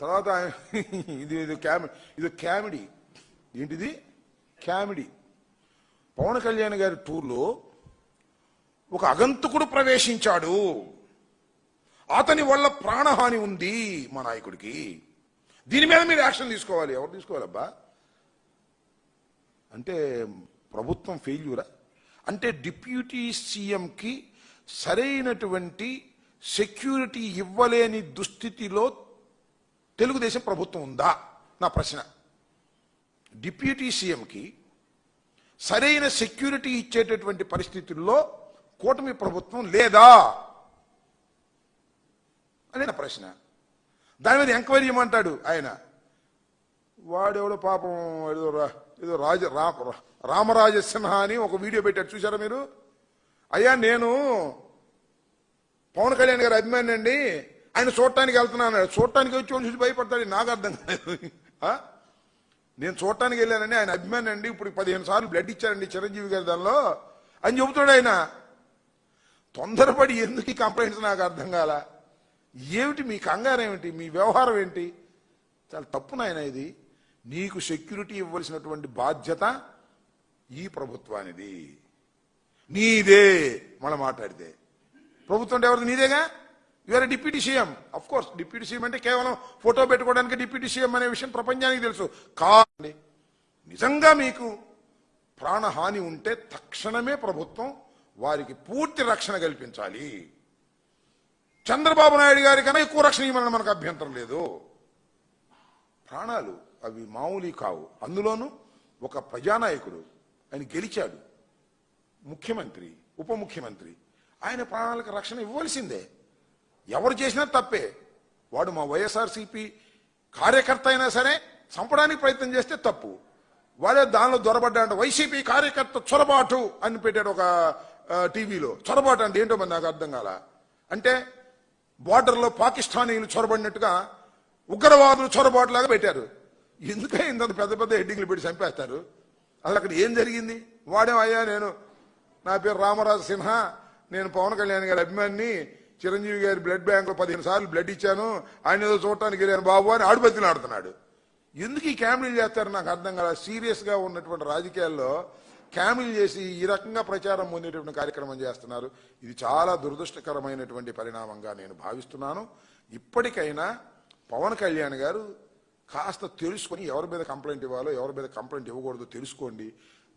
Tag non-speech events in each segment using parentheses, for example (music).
తర్వాత (laughs) ఇది ఇది క్యామి ఇది క్యామిడీ ఏంటిది? క్యామిడీ పవన్ కళ్యాణ్ గారి టూర్లో ఒక అగంతకుడు ప్రవేశించాడు. అతని వల్ల ప్రాణహాని ఉంది మా నాయకుడికి. దీని మీద మీరు యాక్షన్ తీసుకోవాలి. ఎవరు తీసుకోవాలబ్బా? అంటే ప్రభుత్వం ఫెయిల్యూరా? అంటే డిప్యూటీ సీఎంకి సరైనటువంటి సెక్యూరిటీ ఇవ్వలేని దుస్థితిలో తెలుగుదేశం ప్రభుత్వం ఉందా? నా ప్రశ్న. డిప్యూటీ సీఎంకి సరైన సెక్యూరిటీ ఇచ్చేటటువంటి పరిస్థితుల్లో కూటమి ప్రభుత్వం లేదా? అని నా ప్రశ్న. దాని మీద ఎంక్వైరీ చేయమంటాడు ఆయన. వాడెవడో పాపం ఏదో ఏదో రాజ రామరాజ సిన్హా అని ఒక వీడియో పెట్టాడు. చూసారా మీరు? అయ్యా నేను పవన్ కళ్యాణ్ గారి అభిమాని అండి. ఆయన చూడటానికి వెళ్తున్నాను చూడటానికి వచ్చి చూసి భయపడతాడు. నాకు అర్థం కాదు నేను చూడటానికి వెళ్ళానండి ఆయన అభిమాని అండి. ఇప్పుడు పదిహేను సార్లు బ్లడ్ ఇచ్చారండి చిరంజీవి గారి దానిలో. అని చెబుతాడు ఆయన. తొందరపడి ఎందుకు ఈ కంప్లైంట్స్ నాకు అర్థం కాల? ఏమిటి మీ కంగారు ఏమిటి? మీ వ్యవహారం ఏంటి? చాలా తప్పు నాయన ఇది. నీకు సెక్యూరిటీ ఇవ్వాల్సినటువంటి బాధ్యత ఈ ప్రభుత్వానిది. నీదే. మళ్ళీ మాట్లాడితే. ప్రభుత్వం అంటే ఎవరిది? నీదేగా? You are deputy CM of course deputy CM అంటే కేవలం ఫోటో పెట్టుకోవడానికి డిప్యూటీ సీఎం అనే విషయం ప్రపంచానికి తెలుసు. కాదండి నిజంగా మీకు ప్రాణహాని ఉంటే తక్షణమే ప్రభుత్వం వారికి పూర్తి రక్షణ కల్పించాలి. చంద్రబాబు నాయుడు గారి కన్నా ఎక్కువ రక్షణ ఇవ్వాలని మనకు అభ్యంతరం లేదు. ప్రాణాలు అవి మామూలు కావు. అందులోనూ ఒక ప్రజానాయకుడు ఆయన గెలిచాడు. ముఖ్యమంత్రి ఉప ముఖ్యమంత్రి. ఆయన ప్రాణాలకు రక్షణ ఇవ్వాల్సిందే ఎవరు చేసినా తప్పే. వాడు మా వైఎస్ఆర్సీపీ కార్యకర్త అయినా సరే చంపడానికి ప్రయత్నం చేస్తే తప్పు. వాడే దానిలో దొరబడ్డాడు వైసీపీ కార్యకర్త చొరబాటు అని పెట్టాడు ఒక టీవీలో. చొరబాటు అంటే ఏంటో మరి నాకు అర్థం కాల? అంటే బార్డర్లో పాకిస్తానీలు చొరబడినట్టుగా ఉగ్రవాదులు చొరబాటులాగా పెట్టారు. ఎందుకే ఇంత పెద్ద పెద్ద హెడ్డింగ్లు పెట్టి చంపేస్తారు? అసలు అక్కడ ఏం జరిగింది? వాడేం అయ్యా నేను నా పేరు రామరాజు సిన్హా నేను పవన్ కళ్యాణ్ గారి అభిమానిని చిరంజీవి గారి బ్లడ్ బ్యాంక్లో పదిహేను సార్లు బ్లడ్ ఇచ్చాను. ఆయన ఏదో చూడటానికి వెళ్ళాను బాబు అని ఆడుబతిని ఆడుతున్నాడు ఎందుకు ఈ క్యామిలీలు చేస్తారు నాకు అర్థం కాదు సీరియస్గా ఉన్నటువంటి రాజకీయాల్లో క్యామిల్ చేసి ఈ రకంగా ప్రచారం పొందేటువంటి కార్యక్రమం చేస్తున్నారు. ఇది చాలా దురదృష్టకరమైనటువంటి పరిణామంగా నేను భావిస్తున్నాను. ఇప్పటికైనా పవన్ కళ్యాణ్ గారు కాస్త తెలుసుకొని ఎవరి మీద కంప్లైంట్ ఇవ్వాలో ఎవరి మీద కంప్లైంట్ ఇవ్వకూడదో తెలుసుకోండి.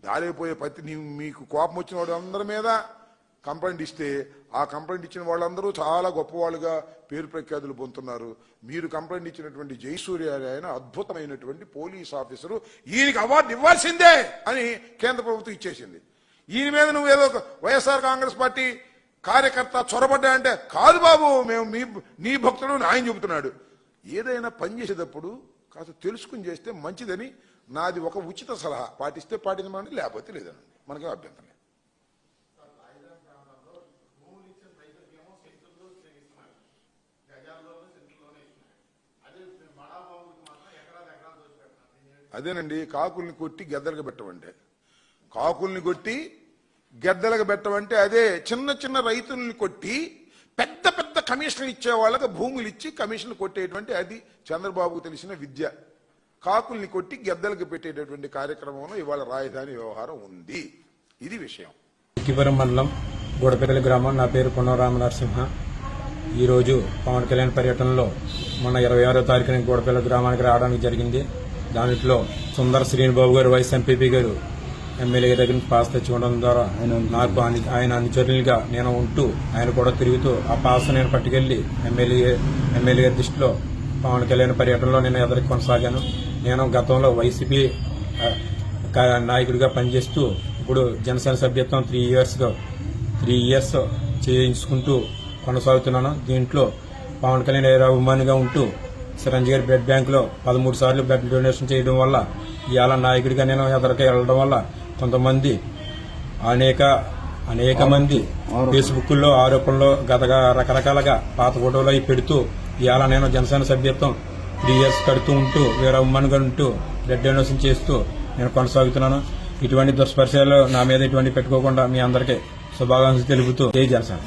దారిపోయే పత్తి మీకు కోపం వచ్చిన వాడు అందరి మీద కంప్లైంట్ ఇస్తే ఆ కంప్లైంట్ ఇచ్చిన వాళ్ళందరూ చాలా గొప్పవాళ్ళుగా పేరు ప్రఖ్యాతులు పొందుతున్నారు. మీరు కంప్లైంట్ ఇచ్చినటువంటి జయసూర్య ఆయన అద్భుతమైనటువంటి పోలీస్ ఆఫీసరు. ఈయనకి అవార్డు ఇవ్వాల్సిందే అని కేంద్ర ప్రభుత్వం ఇచ్చేసింది. ఈయన మీద నువ్వు ఏదో ఒక వైఎస్ఆర్ కాంగ్రెస్ పార్టీ కార్యకర్త చొరబడ్డా అంటే కాదు బాబు మేము మీ నీ భక్తుడు ఆయన చెబుతున్నాడు. ఏదైనా పని చేసేటప్పుడు కాస్త తెలుసుకుని చేస్తే మంచిదని నాది ఒక ఉచిత సలహా. పాటిస్తే పాటించమండి లేకపోతే లేదనండి. మనకేం అభ్యంతరం లేదు. అదేనండి కాకుల్ని కొట్టి గెద్దలకు పెట్టమంటే. కాకుల్ని కొట్టి గెద్దలకు పెట్టమంటే అదే చిన్న చిన్న రైతుల్ని కొట్టి పెద్ద పెద్ద కమిషన్లు ఇచ్చే వాళ్ళకి భూములు ఇచ్చి కమిషన్లు కొట్టేటువంటి అది చంద్రబాబుకు తెలిసిన విద్య. కాకుల్ని కొట్టి గెద్దలకు పెట్టేటటువంటి కార్యక్రమంలో ఇవాళ రాజధాని వ్యవహారం ఉంది. ఇది విషయం. కివరం మండలం గూడపల్లి గ్రామం. నా పేరు పొన్నరామ నరసింహ ఈరోజు పవన్ కళ్యాణ్ పర్యటనలో మొన్న ఇరవై ఆరో తారీఖున గూడపల్లి గ్రామానికి రావడానికి జరిగింది. దాంట్లో సుందర శ్రీనిబాబు గారు వైస్ ఎంపీపీ గారు ఎమ్మెల్యే దగ్గర నుంచి పాస్ తెచ్చుకోవడం ద్వారా నాకు ఆయన అనుచరులుగా నేను ఉంటూ ఆయన కూడా తిరుగుతూ ఆ పాస్ నేను పట్టుకెళ్ళి ఎమ్మెల్యే ఎమ్మెల్యే గారి దృష్టిలో పవన్ కళ్యాణ్ పర్యటనలో నేను ఎదురు కొనసాగాను. నేను గతంలో వైసీపీ నాయకుడిగా పనిచేస్తూ ఇప్పుడు జనసేన సభ్యత్వం త్రీ ఇయర్స్ త్రీ ఇయర్స్ చేయించుకుంటూ కొనసాగుతున్నాను. దీంట్లో పవన్ కళ్యాణ్ అభిమానిగా ఉంటూ చిరంజీవి గారి బ్లడ్ బ్యాంక్లో పదమూడు సార్లు బ్లడ్ డొనేషన్ చేయడం వల్ల ఇవాళ నాయకుడిగా నేను ఎదరికి వెళ్ళడం వల్ల కొంతమంది అనేక అనేక మంది ఫేస్బుక్లో ఆరోపణలు గతగా రకరకాలుగా పాత ఫోటోలు అవి పెడుతూ ఇవాళ నేను జనసేన సభ్యత్వం త్రీ ఇయర్స్ కడుతూ ఉంటూ వేరే అమ్మానుగా ఉంటూ బ్లడ్ డొనేషన్ చేస్తూ నేను కొనసాగుతున్నాను. ఇటువంటి దుష్పరిచయాలు నా మీద ఇటువంటి పెట్టుకోకుండా మీ అందరికీ శుభాకాంక్షలు తెలుపుతూ జై జనసేన.